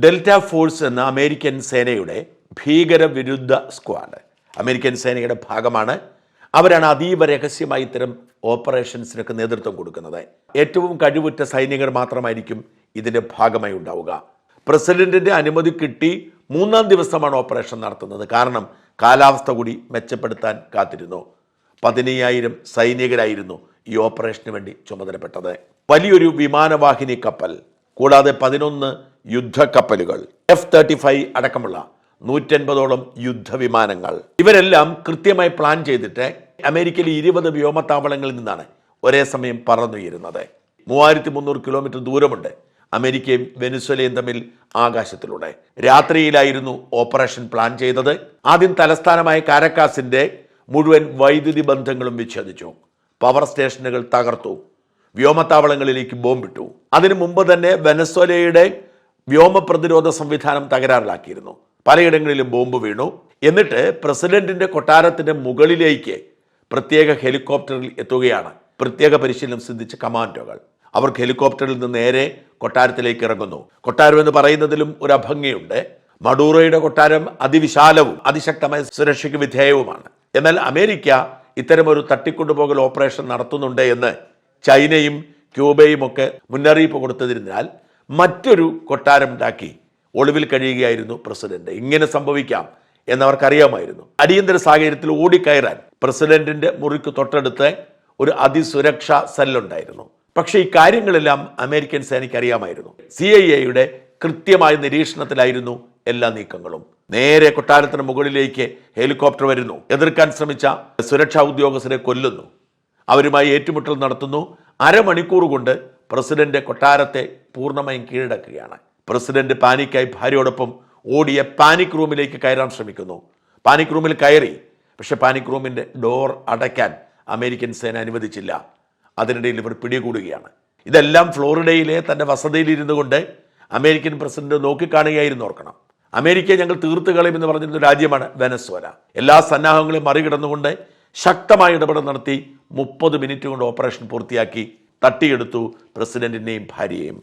Delta force എന്ന American സേനയുടെ ഭീകരവിരുദ്ധ സ്ക്വാഡ്. അമേരിക്കൻ സേനയുടെ ഭാഗമാണ്. അവരാണ് അതീവ രഹസ്യമായി ഇത്തരം ഓപ്പറേഷൻസിനൊക്കെ നേതൃത്വം കൊടുക്കുന്നത്. ഏറ്റവും കഴിവുറ്റ സൈനികർ മാത്രമായിരിക്കും ഇതിന്റെ ഭാഗമായി ഉണ്ടാവുക. പ്രസിഡന്റിന്റെ അനുമതി കിട്ടി മൂന്നാം ദിവസമാണ് ഓപ്പറേഷൻ നടത്തുന്നത്. കാരണം കാലാവസ്ഥ കൂടി മെച്ചപ്പെടുത്താൻ കാത്തിരുന്നു. പതിനയ്യായിരം സൈനികരായിരുന്നു ഈ ഓപ്പറേഷന് വേണ്ടി ചുമതലപ്പെട്ടത്. വലിയൊരു വിമാനവാഹിനി കപ്പൽ കൂടാതെ പതിനൊന്ന് യുദ്ധക്കപ്പലുകൾ എഫ് തേർട്ടി ഫൈവ് അടക്കമുള്ള നൂറ്റൻപതോളം യുദ്ധവിമാനങ്ങൾ. ഇവരെല്ലാം കൃത്യമായി പ്ലാൻ ചെയ്തിട്ട് അമേരിക്കയിലെ ഇരുപത് വ്യോമത്താവളങ്ങളിൽ നിന്നാണ് ഒരേ സമയം പറന്നുയരുന്നത്. മൂവായിരത്തി മുന്നൂറ് കിലോമീറ്റർ ദൂരമുണ്ട് അമേരിക്കയും വെനുസ്വലയും തമ്മിൽ ആകാശത്തിലൂടെ. രാത്രിയിലായിരുന്നു ഓപ്പറേഷൻ പ്ലാൻ ചെയ്തത്. ആദ്യം തലസ്ഥാനമായ കാരക്കാസിന്റെ മുഴുവൻ വൈദ്യുതി ബന്ധങ്ങളും വിച്ഛേദിച്ചു. പവർ സ്റ്റേഷനുകൾ തകർത്തു. വ്യോമത്താവളങ്ങളിലേക്ക് ബോംബിട്ടു. അതിനു മുമ്പ് തന്നെ വെനസ്വലയുടെ വ്യോമ പ്രതിരോധ സംവിധാനം തകരാറിലാക്കിയിരുന്നു. പലയിടങ്ങളിലും ബോംബ് വീണു. എന്നിട്ട് പ്രസിഡന്റിന്റെ കൊട്ടാരത്തിന്റെ മുകളിലേക്ക് പ്രത്യേക ഹെലികോപ്റ്ററിൽ എത്തുകയാണ്. പ്രത്യേക പരിശീലനം സിദ്ധിച്ച കമാൻഡോകൾ. അവർക്ക് ഹെലികോപ്റ്ററിൽ നിന്ന് നേരെ കൊട്ടാരത്തിലേക്ക് ഇറങ്ങുന്നു. കൊട്ടാരം എന്ന് പറയുന്നതിലും ഒരു അഭംഗിയുണ്ട്. മഡൂറോയുടെ കൊട്ടാരം അതിവിശാലവും അതിശക്തമായ സുരക്ഷയ്ക്ക് വിധേയവുമാണ്. എന്നാൽ അമേരിക്ക ഇത്തരമൊരു തട്ടിക്കൊണ്ടുപോകൽ ഓപ്പറേഷൻ നടത്തുന്നുണ്ട് എന്ന് ചൈനയും ക്യൂബയും ഒക്കെ മുന്നറിയിപ്പ് കൊടുത്തതിനാൽ മറ്റൊരു കൊട്ടാരം ഉണ്ടാക്കി ഒളിവിൽ കഴിയുകയായിരുന്നു പ്രസിഡന്റ്. ഇങ്ങനെ സംഭവിക്കാം എന്നവർക്കറിയാമായിരുന്നു. അടിയന്തര സാഹചര്യത്തിൽ ഓടിക്കയറാൻ പ്രസിഡന്റിന്റെ മുറിക്ക് തൊട്ടടുത്ത് ഒരു അതിസുരക്ഷാ സെല്ലുണ്ടായിരുന്നു. പക്ഷേ ഈ കാര്യങ്ങളെല്ലാം അമേരിക്കൻ സേനയ്ക്ക് അറിയാമായിരുന്നു സി ഐ എയുടെ കൃത്യമായ നിരീക്ഷണത്തിലായിരുന്നു എല്ലാ നീക്കങ്ങളും. നേരെ കൊട്ടാരത്തിന് മുകളിലേക്ക് ഹെലികോപ്റ്റർ വരുന്നു. എതിർക്കാൻ ശ്രമിച്ച സുരക്ഷാ ഉദ്യോഗസ്ഥരെ കൊല്ലുന്നു. അവരുമായി ഏറ്റുമുട്ടൽ നടത്തുന്നു. അരമണിക്കൂർ കൊണ്ട് പ്രസിഡന്റ് കൊട്ടാരത്തെ പൂർണമായും കീഴടക്കുകയാണ്. പ്രസിഡന്റ് പാനിക്കായി ഭാര്യയോടൊപ്പം ഓടിയ പാനിക് റൂമിലേക്ക് കയറാൻ ശ്രമിക്കുന്നു. പാനിക് റൂമിൽ കയറി പക്ഷെ പാനിക് റൂമിന്റെ ഡോർ അടയ്ക്കാൻ അമേരിക്കൻ സേന അനുവദിച്ചില്ല. അതിനിടയിൽ ഇവർ പിടികൂടുകയാണ്. ഇതെല്ലാം ഫ്ലോറിഡയിലെ തന്റെ വസതിയിൽ ഇരുന്നു കൊണ്ട് അമേരിക്കൻ പ്രസിഡന്റ് നോക്കിക്കാണുകയായിരുന്നു ഓർക്കണം. അമേരിക്കയെ ഞങ്ങൾ തീർത്ത് കളയുമെന്ന് പറഞ്ഞിരുന്ന രാജ്യമാണ് വെനസ്വല. എല്ലാ സന്നാഹങ്ങളും മറികടന്നുകൊണ്ട് ശക്തമായ ഇടപെടൽ നടത്തി മുപ്പത് മിനിറ്റ് കൊണ്ട് ഓപ്പറേഷൻ പൂർത്തിയാക്കി തട്ടിയെടുത്തു പ്രസിഡന്റിനെയും ഭാര്യയെയും.